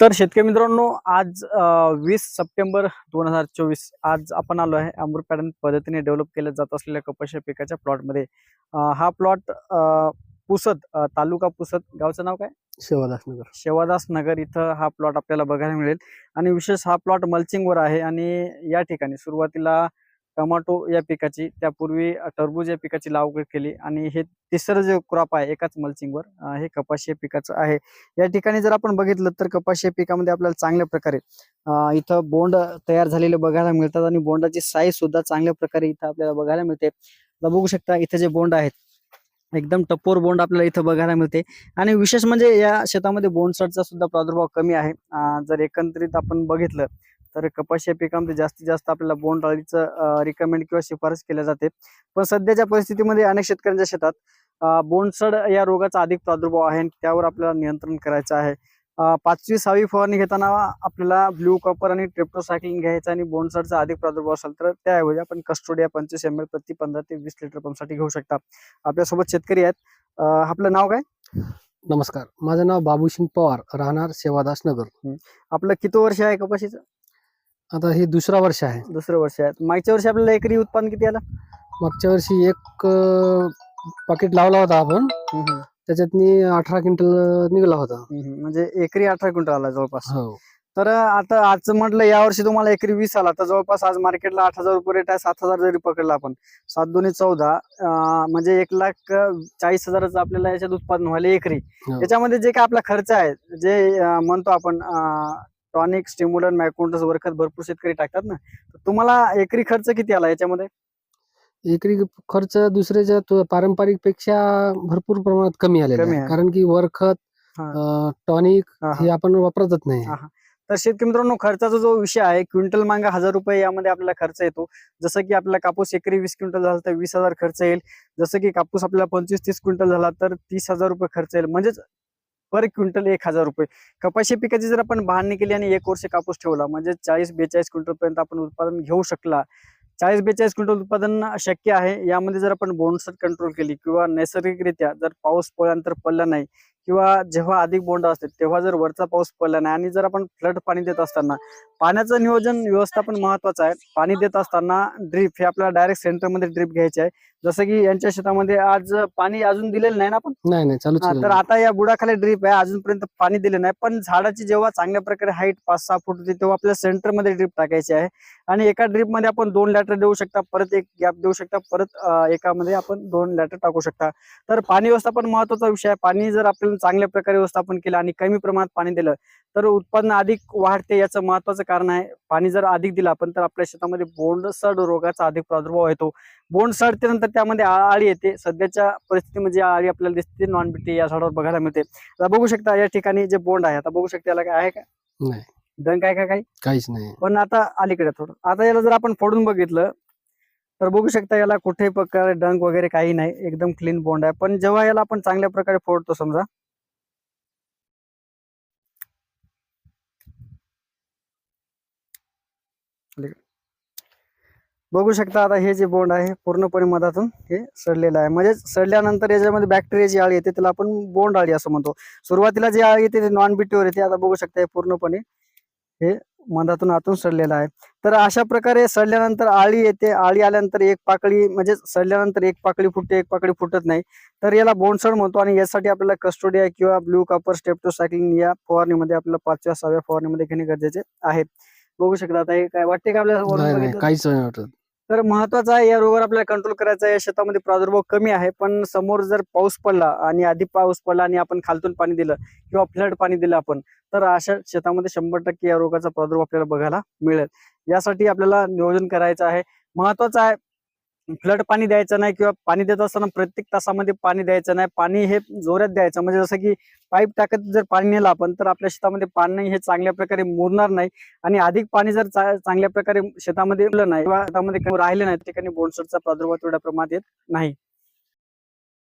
तर शेतकरी मित्रांनो आज वीस सप्टेंबर दोन हजार चोवीस आज आपण आलो आहे अमृत पॅटर्न पद्धतीने डेव्हलप केल्या जात असलेल्या कपाशी पिकाच्या प्लॉटमध्ये हा प्लॉट पुसद अं, तालुका पुसद गावचं नाव काय? शिवादास नगर. शेवादास नगर इथं हा प्लॉट आपल्याला बघायला मिळेल. आणि विशेष हा प्लॉट मल्चिंगवर आहे आणि या ठिकाणी सुरुवातीला टमाटो या पिकाची त्यापूर्वी टरबूज या पिकाची लागवड केली आणि हे तिसरं जे क्रॉप आहे एकाच मल्चिंगवर हे कपाशी या पिकाचं आहे. या ठिकाणी जर आपण बघितलं तर कपाशी या पिकामध्ये आपल्याला चांगल्या प्रकारे इथं बोंड तयार झालेले बघायला मिळतात आणि बोंडाची साईज सुद्धा चांगल्या प्रकारे इथं आपल्याला बघायला मिळते. बघू शकता इथे जे बोंड आहेत एकदम टप्पोर बोंड आपल्याला इथं बघायला मिळते. आणि विशेष म्हणजे या शेतामध्ये बोंडसडचा सुद्धा प्रादुर्भाव कमी आहे. जर एकंदरीत आपण बघितलं तर कपाशी या पिकामध्ये जास्तीत जास्त आपल्याला बोंड अळीचं रिकमेंड किंवा शिफारस केल्या जाते. पण सध्याच्या परिस्थितीमध्ये अनेक शेतकऱ्यांच्या शेतात बोंडसड या रोगाचा अधिक प्रादुर्भाव आहे त्यावर आपल्याला नियंत्रण करायचं आहे. पाचवी सहावी फवारणी घेताना आपल्याला ब्ल्यू कॉपर आणि ट्रिप्टोसायक्लिन घ्यायचं आणि बोंडसडचा अधिक प्रादुर्भाव असेल तर त्याऐवजी आपण कस्टोडिया पंचवीस एम एल प्रति पंधरा ते वीस लिटर पंपसाठी घेऊ शकता. आपल्यासोबत शेतकरी आहेत. आपलं नाव काय? नमस्कार. माझं नाव बाबूसिंग पवार राहणार सेवादास नगर. आपलं किती वर्ष आहे कपाशीचं? आता हे दुसरा वर्ष आहे. दुसरं वर्ष आहे. मागच्या वर्षी आपल्याला एकरी उत्पादन किती आलं? मागच्या वर्षी एक पाकिट लावला होता आपण. त्याच्यातनी अठरा क्विंटल निघाला होता. हम्म, म्हणजे एकरी अठरा क्विंटल आला जवळपास. हो. तर आता आज म्हटलं या वर्षी तुम्हाला एकरी वीस आला. तर जवळपास आज मार्केटला आठ हजार रुपये रेट आहे. सात हजार जरी पकडला आपण. सात दोन्ही चौदा अं, म्हणजे एक लाख अं, चाळीस हजाराचं आपल्याला याच्यात उत्पादन व्हायला एकरी. हो. त्याच्यामध्ये जे काय आपला खर्च आहे जे अं, म्हणतो आपण टॉनिक स्टिम्युलन मॅकोंटस वरखत भरपूर शेतकरी टाकतात ना. तर तुम्हाला एकरी खर्च किती आला याच्यामध्ये? एकरी खर्च दुसऱ्याच्या पारंपरिकपेक्षा भरपूर प्रमाणात कमी आहे. कारण की वरखत. टॉनिक हा, आपण वापरतच नाही. तर शेतकरी मित्रांनो खर्चाचा जो विषय आहे क्विंटल मागा हजार रुपये यामध्ये आपल्याला खर्च येतो. जसं की आपला कापूस एकरी वीस क्विंटल झाला तर वीस हजार खर्च येईल. जसं की कापूस आपल्याला पंचवीस तीस क्विंटल झाला तर तीस हजार रुपये खर्च येईल. म्हणजेच पर क्विंटल एक हजार रुपये. कपाशी पिकाची जर आपण बांधणी केली आणि एक वर्ष कापूस ठेवला म्हणजे चाळीस बेचाळीस क्विंटल पर्यंत आपण उत्पादन घेऊ शकला चाळीस बेचाळीस क्विंटल उत्पादन शक्य आहे? यामध्ये जर आपण बोनसर कंट्रोल केली किंवा नैसर्गिकरित्या जर पाऊस पडल्यानंतर पडला नाही किंवा जेव्हा अधिक बोंड असते तेव्हा जर वरचा पाऊस पडला नाही आणि जर आपण फ्लड पाणी देत असताना पाण्याचं नियोजन व्यवस्थापन महत्वाचं आहे. पाणी देत असताना ड्रीप हे आपल्याला डायरेक्ट सेंटरमध्ये ड्रीप घ्यायचे आहे. जसं की यांच्या शेतामध्ये आज पाणी अजून दिलेलं नाही ना आपण? नाही केलं तर. आता या बुडाखाली ड्रीप आहे अजूनपर्यंत पाणी दिले नाही. पण झाडाची जेव्हा चांगल्या प्रकारे हाईट पाच सहा फूट होती तेव्हा आपल्याला सेंटरमध्ये ड्रीप टाकायची आहे. आणि एका ड्रीपमध्ये आपण दोन लॅटर देऊ शकता परत एक गॅप देऊ शकता परत एकामध्ये आपण दोन लॅटर टाकू शकता. तर पाणी व्यवस्थापन महत्त्वाचा विषय आहे. पाणी जर आपल्याला चांगल्या प्रकारे व्यवस्थापन केलं आणि कमी प्रमाणात पाणी दिलं तर उत्पन्न अधिक वाढते याचं महत्वाचं कारण आहे पाणी जर अधिक दिलं आपण तर आपल्या शेतामध्ये बोंडसड रोगाचा अधिक प्रादुर्भाव येतो बोंड सडते त्यामध्ये आळी येते. सध्याच्या परिस्थितीमध्ये आळी आपल्याला दिसते नॉन बीटी या झाडावर बघायला मिळते. आता बघू शकता या ठिकाणी जे बोंड आहे आता बघू शकता याला काय आहे का? नाही. डंक आहे का काही? काहीच नाही. पण आता अलीकडे थोडं. आता याला जर आपण फोडून बघितलं तर बघू शकता याला कुठेही प्रकारे डंक वगैरे काही नाही. एकदम क्लीन बोंड आहे. पण जेव्हा याला आपण चांगल्या प्रकारे फोडतो समजा बघू शकता आता हे जे बोंड आहे पूर्णपणे मधातून हे सडलेलं आहे. म्हणजे सडल्यानंतर याच्यामध्ये बॅक्टेरिया जी आळी येते त्याला आपण बोंड आळी असं म्हणतो. सुरुवातीला जी आळी येते ते नॉन बिटीवर येते. आता बघू शकता हे पूर्णपणे हे मधातून आतून सडलेलं आहे. तर अशा प्रकारे सडल्यानंतर आळी येते. आळी आल्यानंतर एक पाकळी म्हणजे सडल्यानंतर एक पाकळी फुटते एक पाकळी फुटत नाही. तर याला बोंडसड म्हणतो आणि यासाठी आपल्याला कस्टोडिया किंवा ब्ल्यू कॉपर स्टेप्टोसायक्लिन या फवारणीमध्ये आपल्याला पाचव्या सहाव्या फवारणीमध्ये घेणे गरजेचे आहे. बघू शकता आता हे काय वाटते का आपल्याला वरून नाही नाही बघितलं? काहीच नाही वाटत. तर महत्वाचं आहे या रोगावर आपल्याला कंट्रोल करायचा आहे. या शेतामध्ये प्रादुर्भाव कमी आहे पण समोर जर पाऊस पडला आणि आधी पाऊस पडला आणि आपण खालतून पाणी दिलं किंवा फ्लड पाणी दिलं आपण तर अशा शेतामध्ये शंभर टक्के या रोगाचा प्रादुर्भाव आपल्याला बघायला मिळेल. यासाठी आपल्याला नियोजन करायचं आहे. महत्वाचं आहे फ्लड पाणी द्यायचं नाही किंवा पाणी देत असताना प्रत्येक तासामध्ये पाणी द्यायचं नाही पाणी हे जोरात द्यायचं. म्हणजे जसं की पाईप टाकत जर पाणी नेलं आपण तर आपल्या शेतामध्ये पाणी हे चांगल्या प्रकारे मुरणार नाही आणि अधिक पाणी जर चांगल्या प्रकारे शेतामध्ये नाही किंवा शेतामध्ये काही राहिले नाही त्या ठिकाणी बोंडसडचा प्रादुर्भाव तेवढ्या प्रमाणात येत नाही.